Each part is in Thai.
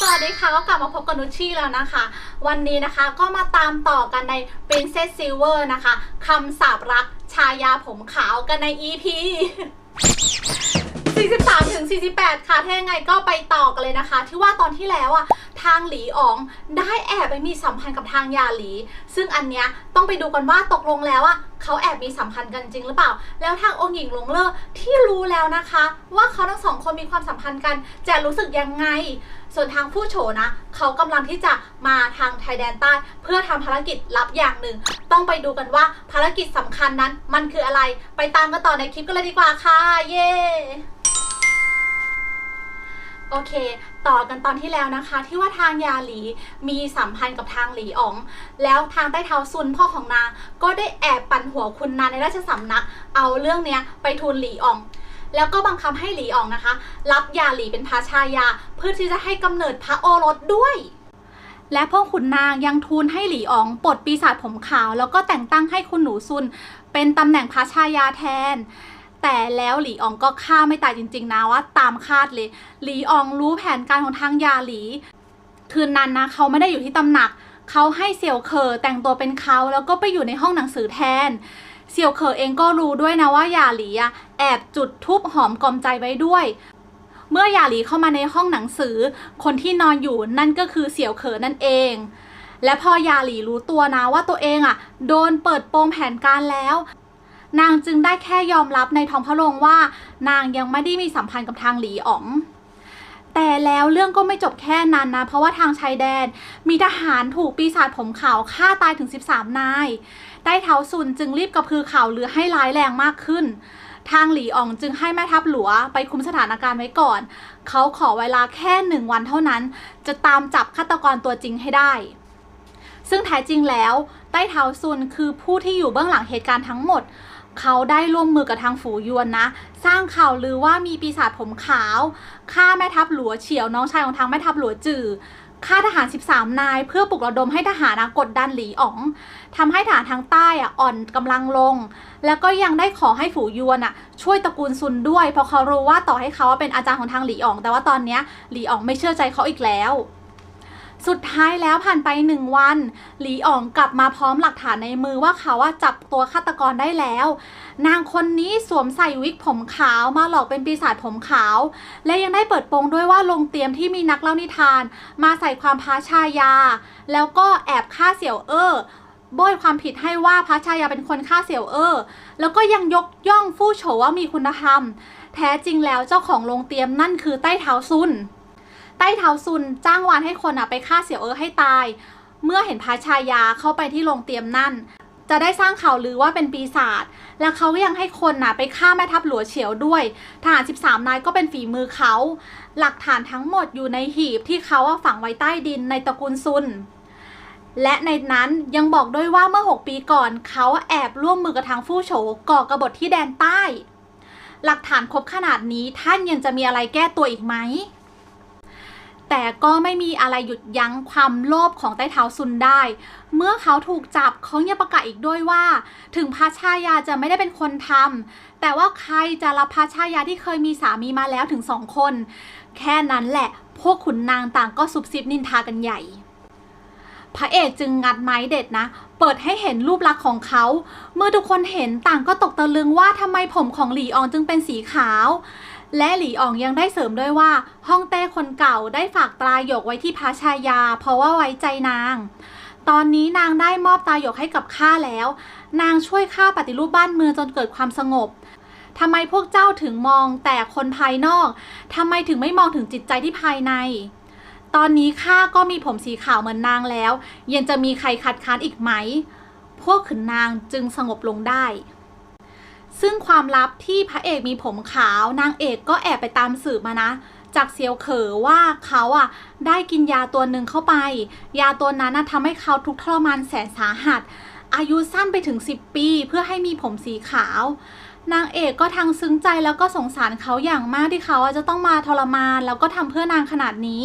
สวัสดีค่ะก็กลับมาพบกับนุชชี่แล้วนะคะ วันนี้นะคะก็มาตามต่อกันใน Princess Silver นะคะคำสาบรักชายาผมขาวกันใน EP 43ถึง48 ค่ะถ้ายังไงก็ไปต่อกันเลยนะคะ ที่ว่าตอนที่แล้วอะ ทางหลีอ๋องได้แอบไปมีสัมพันธ์กับทางยาหลี ซึ่งอันเนี้ยต้องไปดูกันว่าตกลงแล้วอะเขาแอบมีสัมพันธ์กันจริงหรือเปล่า แล้วทางองค์หญิงหลงเลอที่รู้แล้วนะคะ ว่าเขาทั้งสองคนมีความสัมพันธ์กัน จะรู้สึกยังไง ส่วนทางผู้โฉนะเขากำลังที่จะมาทางไทยแดนใต้ เพื่อทำภารกิจลับอย่างหนึ่ง ต้องไปดูกันว่าภารกิจสำคัญนั้นมันคืออะไร ไปตามกันต่อในคลิปกันเลยดีกว่าค่ะ เย้ โอเค ต่อกันตอนที่แล้วนะคะ ที่ว่าทางยาหลีมีสัมพันธ์กับทางหลีอ๋อง แล้วทางใต้เท้าซุนพ่อของนางก็ได้แอบปั่นหัวคุณนางในราชสำนัก เอาเรื่องเนี้ยไปทูลหลีอ๋อง แล้วก็บังคับให้หลีอ๋องนะคะ รับยาหลีเป็นพระชายา เพื่อที่จะให้กำเนิดพระโอรสด้วย และพ่อขุนนางยังทูลให้หลีอ๋องปลดปีศาจผมขาว แล้วก็แต่งตั้งให้คุณหนูซุนเป็นตำแหน่งพระชายาแทน แต่แล้วหลีอองก็ฆ่าไม่ตายจริง ๆ นะว่าตามคาดเลย หลีอองรู้แผนการของทางยาหลี คืนนั้นนะเขาไม่ได้อยู่ที่ตำหนัก เขาให้เสี่ยวเคอแต่งตัวเป็นเขาแล้วก็ไปอยู่ในห้องหนังสือแทน เสี่ยวเคอเองก็รู้ด้วยนะว่ายาหลีอะแอบจุดทุบหอมกลอมใจไว้ด้วย เมื่อยาหลีเข้ามาในห้องหนังสือ คนที่นอนอยู่นั่นก็คือเสี่ยวเคอนั่นเองและพอยาหลีรู้ตัวนะว่าตัวเองอะ โดนเปิดโปงแผนการแล้ว นางจึงได้แค่ยอมรับในท้องพระโรงว่า นางยังไม่ได้มีสัมพันธ์กับทางหลีอ๋องแต่แล้วเรื่องก็ไม่จบแค่นั้นนะ เพราะว่าทางชายแดนมีทหารถูกปีศาจผมขาวฆ่าตายถึง 13 นายได้เท้าซุนจึงรีบกระพือข่าวลือให้ร้ายแรงมากขึ้น ทางหลีอ๋องจึงให้แม่ทัพหลัวไปคุมสถานการณ์ไว้ก่อน เขาขอเวลาแค่หนึ่งวันเท่านั้น จะตามจับฆาตกรตัวจริงให้ได้ ซึ่งแท้จริงแล้ว ใต้เท้าซุนคือผู้ที่อยู่เบื้องหลังเหตุการณ์ทั้งหมด เขาได้ร่วมมือกับทางฝูยวนนะ สร้างข่าวลือว่ามีปีศาจผมขาวฆ่าแม่ทัพหลัวเฉียวน้องชายของทางแม่ทัพหลัวจือฆ่าทหาร 13 นาย เพื่อปลุกระดมให้ทหารกดดันหลีอ๋องทำให้ทหารทางใต้อะอ่อนกำลังลง แล้วก็ยังได้ขอให้ฝูยวนอะ ช่วยตระกูลซุนด้วย เพราะเขารู้ว่าต่อให้เขาเป็นอาจารย์ของทางหลีอ๋อง แต่ว่าตอนนี้หลีอ๋องไม่เชื่อใจเขาอีกแล้ว สุดท้ายแล้วผ่านไปหนึ่งวัน หลีอ๋องกลับมาพร้อมหลักฐานในมือว่าเขาว่าจับตัวฆาตกรได้แล้ว นางคนนี้สวมใส่วิกผมขาวมาหลอกเป็นปีศาจผมขาว และยังได้เปิดโปงด้วยว่าลงเตรียมที่มีนักเล่านิทาน มาใส่ความพระชายา แล้วก็แอบฆ่าเสี่ยวเอ้อโบยความผิดให้ว่าพระชายาเป็นคนฆ่าเสี่ยวเอ้อแล้วก็ยังยกย่องฟู่โฉว่ามีคุณธรรม แท้จริงแล้วเจ้าของโรงเตรียมนั่นคือใต้เท้าซุน ใต้เท้าซุนจ้างวานให้คนอะไปฆ่าเสี่ยวเอ๋อให้ตาย เมื่อเห็นพระชายาเข้าไปที่โรงเตรียมนั่น จะได้สร้างข่าวลือว่าเป็นปีศาจแล้วเขาก็ยังให้คนน่ะไปฆ่าแม่ทัพหลัวเฉียวด้วยทหาร 13 นายก็เป็นฝีมือเขา หลักฐานทั้งหมดอยู่ในหีบที่เขาอะฝังไว้ใต้ดินในตระกูลซุนและในนั้นยังบอกด้วยว่าเมื่อ 6 ปีก่อน เขาแอบร่วมมือกับทางฟู่โฉก่อกบฏที่แดนใต้ หลักฐานครบขนาดนี้ท่านยังจะมีอะไรแก้ตัวอีกไหม แต่ก็ไม่มีอะไรหยุดยั้งความโลภของใต้เท้าซุนได้ เมื่อเขาถูกจับเขายังประกาศอีกด้วยว่า ถึงพระชายาจะไม่ได้เป็นคนทำแต่ว่าใครจะรับพระชายาที่เคยมีสามีมาแล้วถึงสองคน แค่นั้นแหละ พวกขุนนางต่างก็ซุบซิบนินทากันใหญ่ พระเอกจึงงัดไม้เด็ดนะ เปิดให้เห็นรูปลักษณ์ของเขา เมื่อทุกคนเห็นต่างก็ตกตะลึงว่าทำไมผมของหลีอองจึงเป็นสีขาว และหลีอ่องยังได้เสริมด้วยว่าฮ่องเต้คนเก่าได้ฝากตราหยกไว้ที่พระชายา เพราะว่าไว้ใจนาง ตอนนี้นางได้มอบตาหยกให้กับข้าแล้ว นางช่วยข้าปฏิรูปบ้านเมืองจนเกิดความสงบทำไมพวกเจ้าถึงมองแต่คนภายนอกทำไมถึงไม่มองถึงจิตใจที่ภายใน ตอนนี้ข้าก็มีผมสีขาวเหมือนนางแล้ว ยังจะมีใครคัดค้านอีกไหม พวกขุนนางจึงสงบลงได้ ซึ่งความลับที่พระเอกมีผมขาวนางเอกก็แอบไปตามสืบมานะ จากเซียวเขอว่าเขาอะได้กินยาตัวหนึ่งเข้าไป ยาตัวนั้นทำให้เขาทุกข์ทรมานแสนสาหัส อายุสั้นไปถึง 10 ปีเพื่อให้มีผมสีขาวนางเอกก็ทั้งซึ้งใจแล้วก็สงสารเขาอย่างมากที่เขาจะต้องมาทรมาน แล้วก็ทำเพื่อนางขนาดนี้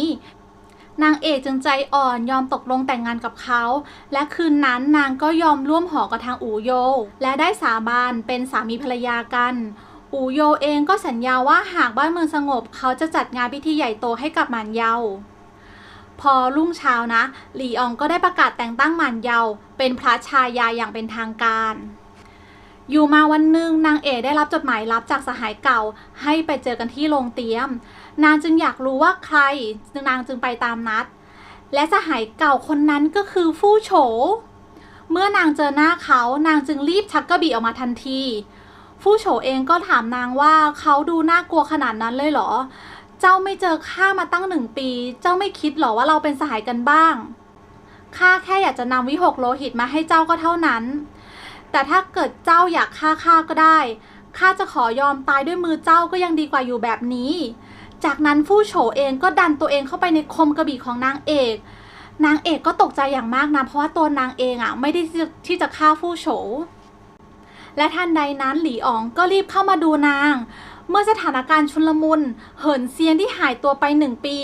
นางเอกจึงใจอ่อนยอมตกลงแต่งงานกับเขา และคืนนั้นนางก็ยอมร่วมหอกับทางอูโย และได้สาบานเป็นสามีภรรยากันอูโยเองก็สัญญาว่าหากบ้านเมืองสงบ เขาจะจัดงานพิธีใหญ่โตให้กับหมานเยา พอรุ่งเช้านะ หลีอองก็ได้ประกาศแต่งตั้งหมันเยา เป็นพระชายาอย่างเป็นทางการ อยู่มาวันหนึ่งนางเอกได้รับจดหมายลับจากสหายเก่า ให้ไปเจอกันที่โรงเตรียม นางจึงอยากรู้ว่าใครนางจึงไปตามนัด และสหายเก่าคนนั้นก็คือฟู่โฉเมื่อนางเจอหน้าเขานางจึงรีบชักกระบี่ออกมาทันทีฟู่โฉเองก็ถามนางว่าเขาดูน่ากลัวขนาดนั้นเลยเหรอ เจ้าไม่เจอข้ามาตั้งหนึ่งปี เจ้าไม่คิดเหรอว่าเราเป็นสหายกันบ้างข้าแค่อยากจะนำวิหกโลหิตมาให้เจ้าก็เท่านั้น แต่ถ้าเกิดเจ้าอยากฆ่าข้าก็ได้ข้าจะขอยอมตายด้วยมือเจ้าก็ยังดีกว่าอยู่แบบนี้ จากนั้นฟู่โฉเองก็ดันตัวเองเข้าไปในคมกระบี่ของนางเอก นางเอกก็ตกใจอย่างมากนะ เพราะว่าตัวนางเองอะไม่ได้ที่จะที่จะฆ่าฟู่โฉและทันใดนั้นหลีอ๋องก็รีบเข้ามาดูนาง เมื่อสถานการณ์ชุลมุน เหินเซียนที่หายตัวไปหนึ่งปี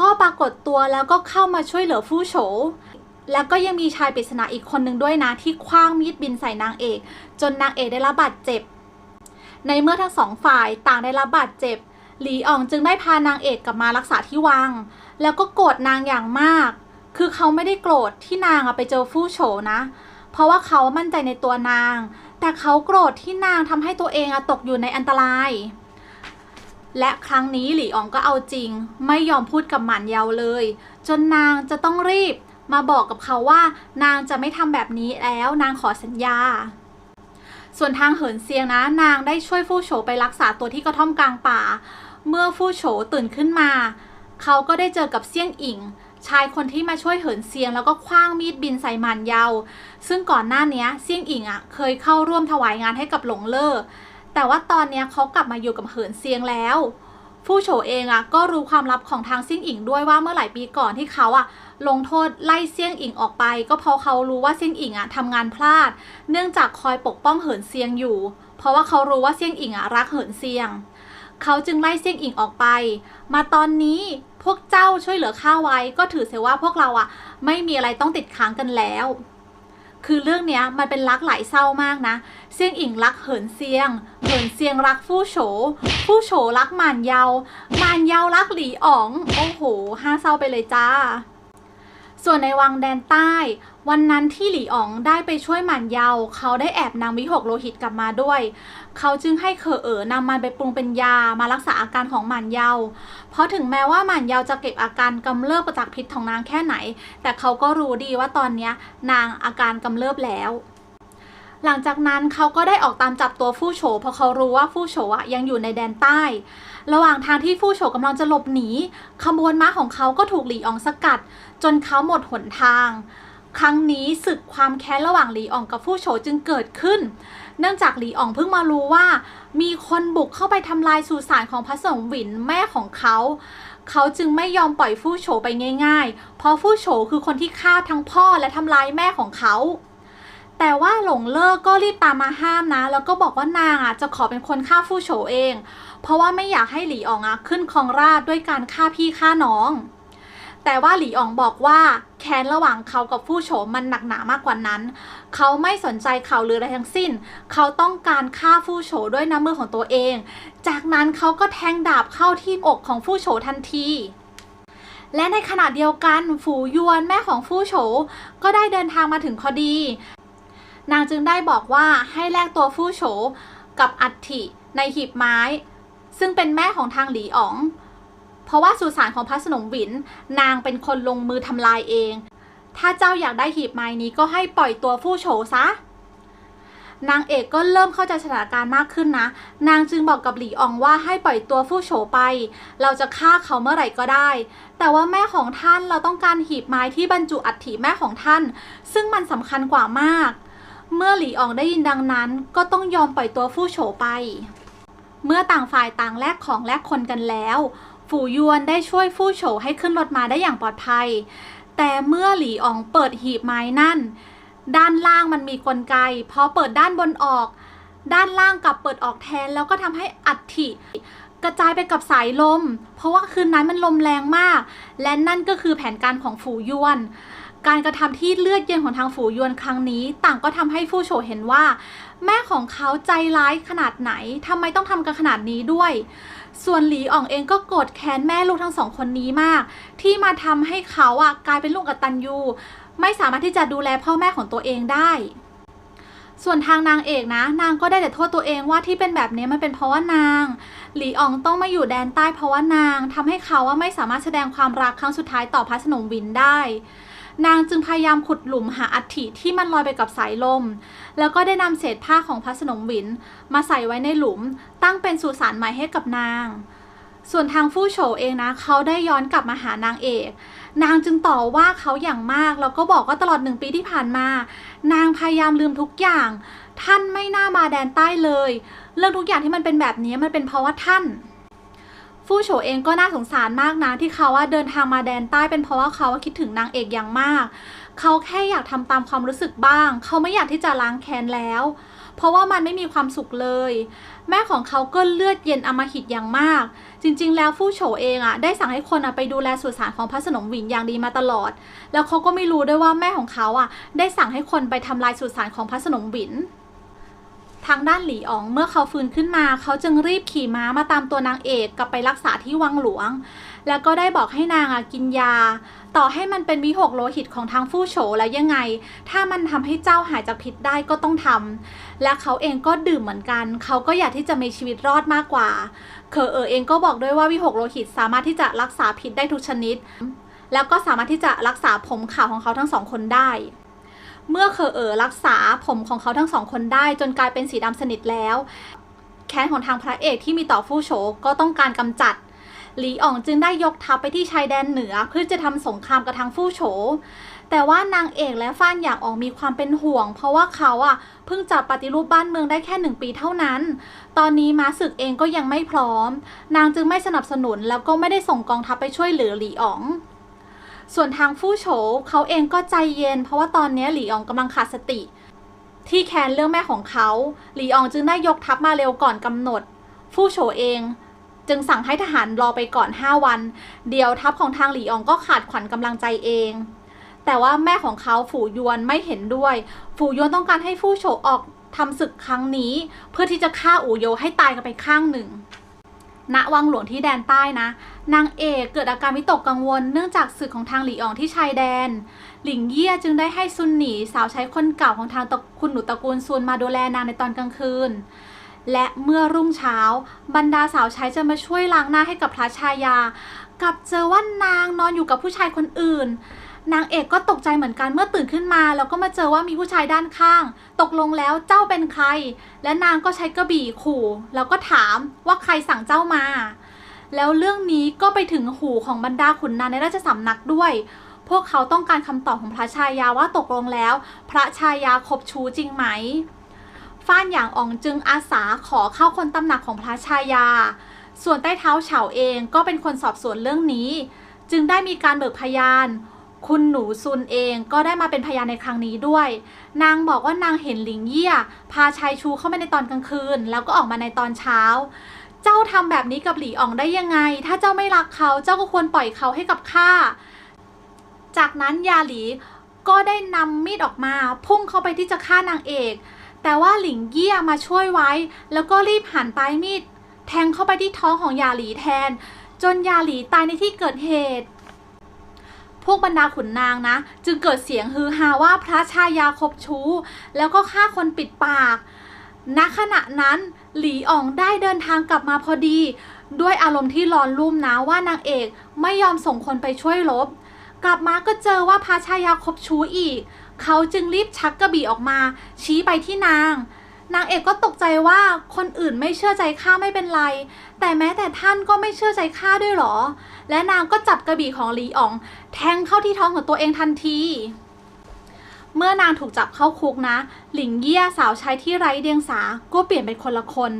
ก็ปรากฏตัวแล้วก็เข้ามาช่วยเหลือฟู่โฉแล้วก็ยังมีชายปริศนาอีกคนหนึ่งด้วยนะ ที่คว้างมีดบินใส่นางเอก จนนางเอกได้รับบาดเจ็บ ในเมื่อทั้งสองฝ่ายต่างได้รับบาดเจ็บ หลีอ่องจึงได้พานางเอกกลับมารักษาที่วัง แล้วก็โกรธนางอย่างมาก คือเขาไม่ได้โกรธที่นางอะไปเจอฟู่โฉนะ เพราะว่าเขามั่นใจในตัวนาง แต่เขาโกรธที่นางทำให้ตัวเองอะตกอยู่ในอันตราย และครั้งนี้หลี่อ๋องก็เอาจริง ไม่ยอมพูดกับหมันเยาเลย จนนางจะต้องรีบมาบอกกับเขาว่านางจะไม่ทำแบบนี้แล้วนางขอสัญญา ส่วนทางเหินเซียงนะ นางได้ช่วยฟู่โฉไปรักษาตัวที่กระท่อมกลางป่า เมื่อฟู่โฉตื่นขึ้นมา เขาก็ได้เจอกับเซียงอิง ชายคนที่มาช่วยเหินเซียงแล้วก็คว้างมีดบินใส่หมันเยา ซึ่งก่อนหน้านี้เซียงอิงอะเคยเข้าร่วมถวายงานให้กับหลงเล่อ แต่ว่าตอนนี้เขากลับมาอยู่กับเหินเซียงแล้วฟู่โฉเองอะก็รู้ความลับของทางเซียงอิงด้วยว่าเมื่อหลายปีก่อนที่เขาอะลงโทษไล่เซียงอิงออกไป ก็เพราะเขารู้ว่าเซียงอิงอะทำงานพลาด เนื่องจากคอยปกป้องเหินเซียงอยู่ เพราะว่าเขารู้ว่าเซียงอิงอะรักเหินเซียง เขาจึงไล่เซียงอิงออกไป มาตอนนี้พวกเจ้าช่วยเหลือข้าไว้ ก็ถือเสียว่าพวกเราอะไม่มีอะไรต้องติดค้างกันแล้ว คือเรื่องนี้มันเป็นรักหลายเศร้ามากนะเซียงอิงรักเหินเซียง เหินเซียงรักฟู่โฉ ฟู่โฉรักหมานเยาหมานเยารักหลีอ๋อง โอ้โหห้าเศร้าไปเลยจ้า ส่วนในวังแดนใต้ วันนั้นที่หลีอ๋องได้ไปช่วยหมันเยา เขาได้แอบนำวิหกโลหิตกลับมาด้วย เขาจึงให้เคอเอ๋อนำมันไปปรุงเป็นยามารักษาอาการของหมันเยา เพราะถึงแม้ว่าหมันเยาจะเก็บอาการกำเริบจากพิษของนางแค่ไหน แต่เขาก็รู้ดีว่าตอนนี้นางอาการกำเริบแล้ว หลังจากนั้นเขาก็ได้ออกตามจับตัวฟู่โฉเพราะเขารู้ว่าฟู่โฉอะยังอยู่ในแดนใต้ ระหว่างทางที่ฟู่โฉกำลังจะหลบหนีขบวนม้าของเขาก็ถูกหลีอองสกัด จนเขาหมดหนทาง ครั้งนี้ศึกความแค้นระหว่างหลีอองกับฟู่โฉจึงเกิดขึ้น เนื่องจากหลีอองเพิ่งมารู้ว่า มีคนบุกเข้าไปทำลายสุสานของพระสงฆ์หวินแม่ของเขาเขาจึงไม่ยอมปล่อยฟู่โฉไปง่ายๆ เพราะฟู่โฉคือคนที่ฆ่าทั้งพ่อและทำลายแม่ของเขา แต่ว่าหลงเลิกก็รีบตามมาห้ามนะ แล้วก็บอกว่านางอะจะขอเป็นคนฆ่าฟู่โฉเอง เพราะว่าไม่อยากให้หลีอองอะขึ้นครองราชด้วยการฆ่าพี่ฆ่าน้อง แต่ว่าหลีอองบอกว่าแค้นระหว่างเขากับฟู่โฉมันหนักหนามากกว่านั้น เขาไม่สนใจข่าวลืออะไรทั้งสิ้น เขาต้องการฆ่าฟู่โฉด้วยน้ำมือของตัวเอง จากนั้นเขาก็แทงดาบเข้าที่อกของฟู่โฉทันทีและในขณะเดียวกันฝูยวนแม่ของฟู่โฉก็ได้เดินทางมาถึงพอดี นางจึงได้บอกว่าให้แลกตัวฟู่โฉกับอัฐิในหีบไม้ ซึ่งเป็นแม่ของทางหลีอ๋อง เพราะว่าสุสานของพระสนมหวิน นางเป็นคนลงมือทำลายเอง ถ้าเจ้าอยากได้หีบไม้นี้ก็ให้ปล่อยตัวฟู่โฉซะนางเอกก็เริ่มเข้าใจสถานการณ์มากขึ้นนะ นางจึงบอกกับหลีอองว่าให้ปล่อยตัวฟู่โฉไป เราจะฆ่าเขาเมื่อไหร่ก็ได้ แต่ว่าแม่ของท่านเราต้องการหีบไม้ที่บรรจุอัฐิแม่ของท่าน ซึ่งมันสำคัญกว่ามาก เมื่อหลีอองได้ยินดังนั้น ก็ต้องยอมปล่อยตัวฟู่โฉไป เมื่อต่างฝ่ายต่างแลกของแลกคนกันแล้ว ฝูยวนได้ช่วยฟู่โฉให้ขึ้นรถมาได้อย่างปลอดภัย แต่เมื่อหลีอองเปิดหีบไม้นั่น ด้านล่างมันมีกลไกพอเปิดด้านบนออก ด้านล่างกลับเปิดออกแทนแล้วก็ทำให้อัฐิกระจายไปกับสายลม เพราะว่าคืนนั้นมันลมแรงมาก และนั่นก็คือแผนการของฝูยวน การกระทำที่เลือดเย็นของทางฝูยวนครั้งนี้ ต่างก็ทำให้ฟู่โฉเห็นว่า แม่ของเขาใจร้ายขนาดไหนทำไมต้องทำกันขนาดนี้ด้วย ส่วนหลีอ่องเองก็โกรธแค้นแม่ลูกทั้งสองคนนี้มาก ที่มาทำให้เขาอะกลายเป็นลูกกตัญญูไม่สามารถที่จะดูแลพ่อแม่ของตัวเองได้ส่วนทางนางเอกนะ นางก็ได้แต่โทษตัวเองว่าที่เป็นแบบนี้มันเป็นเพราะว่านาง หลีอ่องต้องมาอยู่แดนใต้เพราะว่านางทำให้เขาว่าไม่สามารถแสดงความรักครั้งสุดท้ายต่อพระสนมวินได้ นางจึงพยายามขุดหลุมหาอัฐิที่มันลอยไปกับสายลม แล้วก็ได้นำเศษผ้าของพระสนมวิน มาใส่ไว้ในหลุม ตั้งเป็นสุสานใหม่ให้กับนาง ส่วนทางฟู่โฉเองนะเขาได้ย้อนกลับมาหานางเอกนางจึงต่อว่าเขาอย่างมาก แล้วก็บอกว่าตลอดหนึ่งปีที่ผ่านมา นางพยายามลืมทุกอย่าง ท่านไม่น่ามาแดนใต้เลย เรื่องทุกอย่างที่มันเป็นแบบนี้มันเป็นเพราะว่าท่าน ฟู่โฉเองก็น่าสงสารมากนะที่เขาว่าเดินทางมาแดนใต้เป็นเพราะว่าเขาคิดถึงนางเอกอย่างมาก เขาแค่อยากทำตามความรู้สึกบ้าง เขาไม่อยากที่จะล้างแค้นแล้ว เพราะว่ามันไม่มีความสุขเลย แม่ของเขาก็เลือดเย็นอมหิตอย่างมาก จริง ๆ แล้วฟู่โฉเองอะได้สั่งให้คนอะไปดูแลสุสานของพระสนมหวินอย่างดีมาตลอด แล้วเขาก็ไม่รู้ด้วยว่าแม่ของเขาอะได้สั่งให้คนไปทำลายสุสานของพระสนมหวิน ทางด้านหลีอ๋องเมื่อเขาฟื้นขึ้นมา เขาจึงรีบขี่ม้ามาตามตัวนางเอกกลับไปรักษาที่วังหลวง แล้วก็ได้บอกให้นางอะกินยา ต่อให้มันเป็นวิหกโลหิตของทางฟู่โฉแล้วยังไง ถ้ามันทำให้เจ้าหายจากพิษได้ก็ต้องทำและเขาเองก็ดื่มเหมือนกัน เขาก็อยากที่จะมีชีวิตรอดมากกว่า เคอเออเองก็บอกด้วยว่าวิหกโลหิตสามารถที่จะรักษาพิษได้ทุกชนิด แล้วก็สามารถที่จะรักษาผมขาวของเขาทั้งสองคนได้ เมื่อเคอเออรักษาผมของเขาทั้งสองคนได้จนกลายเป็นสีดำสนิทแล้ว แค้นของทางพระเอกที่มีต่อฟู่โฉก็ต้องการกำจัด หลีอ่องจึงได้ยกทัพไปที่ชายแดนเหนือ เพื่อจะทำสงครามกับทางฟู่โฉแต่ว่านางเอกและฟ้านหยางออกมีความเป็นห่วง เพราะว่าเขาอะเพิ่งจะปฏิรูปบ้านเมืองได้แค่หนึ่งปีเท่านั้น ตอนนี้ม้าศึกเองก็ยังไม่พร้อม นางจึงไม่สนับสนุนแล้วก็ไม่ได้ส่งกองทัพไปช่วยเหลือหลีอ๋อง ส่วนทางฟู่โฉเขาเองก็ใจเย็น เพราะว่าตอนนี้หลีอ๋องกำลังขาดสติ ที่แค้นเรื่องแม่ของเขาหลีอองจึงได้ยกทัพมาเร็วก่อนกำหนด ฟู่โฉเอง จึงสั่งให้ทหารรอไปก่อน 5 วัน เดียวทัพของทางหลีอองก็ขาดขวัญกำลังใจเอง แต่ว่าแม่ของเขาฝูยวนไม่เห็นด้วย ฝูยวนต้องการให้ฟู่โฉออกทำศึกครั้งนี้ เพื่อที่จะฆ่าอู่โยให้ตายกันไปข้างหนึ่ง ณวังหลวงที่แดนใต้นะ นางเอกเกิดอาการวิตกกังวล เนื่องจากศึกของทางหลีอองที่ชายแดน หลิงเยี่ยจึงได้ให้ซุนหนีสาวใช้คนเก่าของทางตระคุณหนูตระกูลซุนมาดูแลนางในตอนกลางคืน และเมื่อรุ่งเช้า บรรดาสาวใช้จะมาช่วยล้างหน้าให้กับพระชายา กลับเจอว่านางนอนอยู่กับผู้ชายคนอื่น นางเอกก็ตกใจเหมือนกันเมื่อตื่นขึ้นมาแล้วก็มาเจอว่ามีผู้ชายด้านข้าง ตกลงแล้วเจ้าเป็นใคร และนางก็ใช้กระบี่ขู่แล้วก็ถามว่าใครสั่งเจ้ามา แล้วเรื่องนี้ก็ไปถึงหูของบรรดาขุนนางในราชสำนักด้วย พวกเขาต้องการคำตอบของพระชายาว่าตกลงแล้ว พระชายาคบชู้จริงไหมฟ้านหยางอองจึงอาสาขอเข้าคนตำหนักของพระชายา ส่วนใต้เท้าเฉาเองก็เป็นคนสอบสวนเรื่องนี้ จึงได้มีการเบิกพยาน คุณหนูซุนเองก็ได้มาเป็นพยานในครั้งนี้ด้วย นางบอกว่านางเห็นหลิงเยี่ย พาชายชูเข้ามาในตอนกลางคืน แล้วก็ออกมาในตอนเช้า เจ้าทำแบบนี้กับหลีอองได้ยังไง ถ้าเจ้าไม่รักเขาเจ้าก็ควรปล่อยเขาให้กับข้า จากนั้นยาหลีก็ได้นำมีดออกมา พุ่งเข้าไปที่จะฆ่านางเอก แต่ว่าหลิงเยี่ยมาช่วยไว้ แล้วก็รีบหันปลายมีดแทงเข้าไปที่ท้องของยาหลีแทน จนยาหลีตายในที่เกิดเหตุ วกบรรดาขุนนางนะ จึงเกิดเสียงฮือฮาว่าพระชายาคบชู้ แล้วก็ฆ่าคนปิดปากณขณะนั้นหลีอ๋องได้เดินทางกลับมาพอดี ด้วยอารมณ์ที่ร้อนรุ่มนะว่านางเอกไม่ยอมส่งคนไปช่วยลบ กลับมาก็เจอว่าพระชายาคบชู้อีก เขาจึงรีบชักกระบี่ออกมา ชี้ไปที่นาง นางเอกก็ตกใจว่าคนอื่นไม่เชื่อใจข้าไม่เป็นไร แต่แม้แต่ท่านก็ไม่เชื่อใจข้าด้วยหรอ และนางก็จับกระบี่ของหลีอ๋อง แทงเข้าที่ท้องของตัวเองทันที เมื่อนางถูกจับเข้าคุกนะ หลิงเยี่ยสาวใช้ที่ไร้เดียงสา ก็เปลี่ยนเป็นคนละคน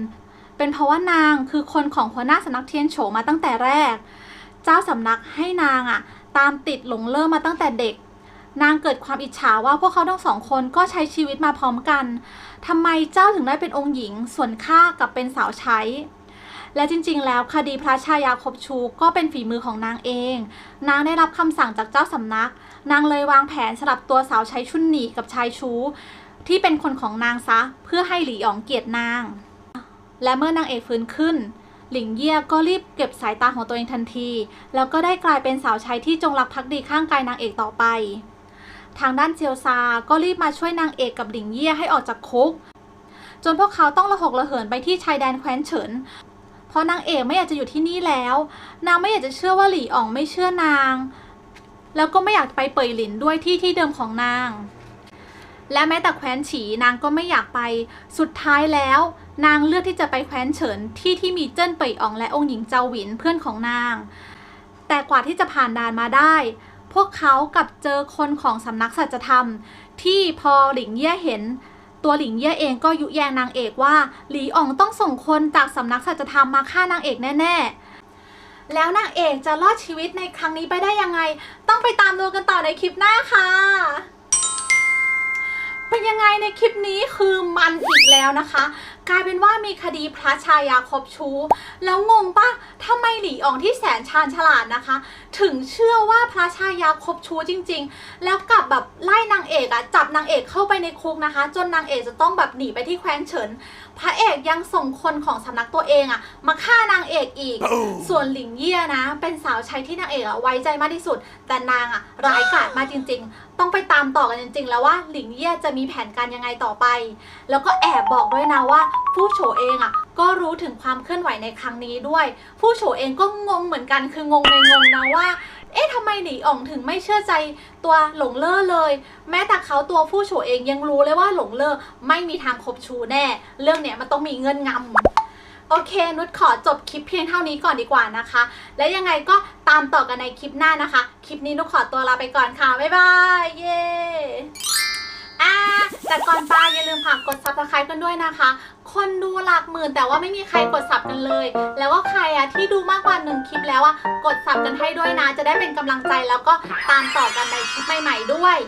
เป็นเพราะว่านางคือคนของหัวหน้าสำนักเทียนโฉมาตั้งแต่แรก เจ้าสำนักให้นางอะตามติดหลงเล่อมาตั้งแต่เด็ก นางเกิดความอิจฉาว่าพวกเขาทั้งสองคนก็ใช้ชีวิตมาพร้อมกัน ทำไมเจ้าถึงได้เป็นองค์หญิง ส่วนข้ากับเป็นสาวใช้ และจริงๆ แล้วคดีพระชายาคบชูก็เป็นฝีมือของนางเอง นางได้รับคำสั่งจากเจ้าสำนัก นางเลยวางแผนสลับตัวสาวใช้ชุนหนีกับชายชูที่เป็นคนของนางซะเพื่อให้หลีอ๋องเกลียดนาง และเมื่อนางเอกฟื้นขึ้น หลิงเย่ยก็รีบเก็บสายตาของตัวเองทันที แล้วก็ได้กลายเป็นสาวใช้ที่จงรักภักดีข้างกายนางเอกต่อไป ทางด้านเจียวซา ก็รีบมาช่วยนางเอกกับหลิงเย่ยให้ออกจากคุก จนพวกเขาต้องระหกระเหินไปที่ชายแดนแคว้นเฉิน เพราะนางเอกไม่อยากจะอยู่ที่นี่แล้ว นางไม่อยากจะเชื่อว่าหลี่อ่องไม่เชื่อนาง แล้วก็ไม่อยากไปเป่ยหลินด้วยที่ที่เดิมของนาง และแม้แต่แคว้นฉีนางก็ไม่อยากไป สุดท้ายแล้ว นางเลือกที่จะไปแคว้นเฉินที่ที่มีเจิ้นเป่ยอ่องและองค์หญิงเจาหวินเพื่อนของนาง แต่กว่าที่จะผ่านด่านมาได้ พวกเขากับเจอคนของสำนักสัจธรรม ที่พอหลิงเย่เห็น ตัวหลิงเย่เองก็ยุแยงนางเอกว่า หลีอ่องต้องส่งคนจากสำนักสัจธรรมมาฆ่านางเอกแน่ๆ แล้วนางเอกจะรอดชีวิตในครั้งนี้ไปได้ยังไง ต้องไปตามดูกันต่อในคลิปหน้าค่ะเป็นยังไงในคลิปนี้คือมันอีกแล้วนะคะ กลายเป็นว่ามีคดีพระชายาคบชู้ แล้วงงปะทำไมหลีอ่องที่แสนชาญฉลาดนะคะ ถึงเชื่อว่าพระชายาคบชู้จริง ๆ แล้วกลับแบบไล่นางเอกอะจับนางเอกเข้าไปในคุกนะคะ จนนางเอกจะต้องแบบหนีไปที่แคว้นเฉิน พระเอกยังส่งคนของสำนักตัวเองอะมาฆ่านางเอกอีก ส่วนหลิงเยี่ยนะ เป็นสาวใช้ที่นางเอกอะไว้ใจมากที่สุด แต่นางอะร้ายกาจมากจริง ๆ ต้องไปตามต่อกันจริง ๆ แล้วว่าหลิงเยี่ยจะมีแผนการยังไงต่อไป แล้วก็แอบบอกด้วยนะว่าผู้โฉเองอะก็รู้ถึงความเคลื่อนไหวในครั้งนี้ด้วย ผู้โฉเองก็งงเหมือนกันคืองงในงงนะว่าเอ๊ะทำไมหลีอ่องถึงไม่เชื่อใจตัวหลงเล่อเลย แม้แต่เขาตัวผู้โฉเองยังรู้เลยว่าหลงเล่อไม่มีทางคบชูแน่ เรื่องเนี้ยมันต้องมีเงื่อนงำ โอเค นุชขอจบคลิปเพียงเท่านี้ก่อนดีกว่านะคะ และยังไงก็ตามต่อกันในคลิปหน้านะคะ คลิปนี้นุชขอตัวลาไปก่อนค่ะ บ๊ายบาย เย้อ่าแต่ก่อนไปอย่าลืมฝากกด subscribe กันด้วยนะคะ คนดูหลักหมื่นแต่ว่าไม่มีใครกดสับกันเลย แล้วว่าใครอะที่ดูมากกว่าหนึ่งคลิปแล้วอะกดสับกันให้ด้วยนะ จะได้เป็นกำลังใจแล้วก็ตามต่อกันในคลิปใหม่ ๆ ด้วย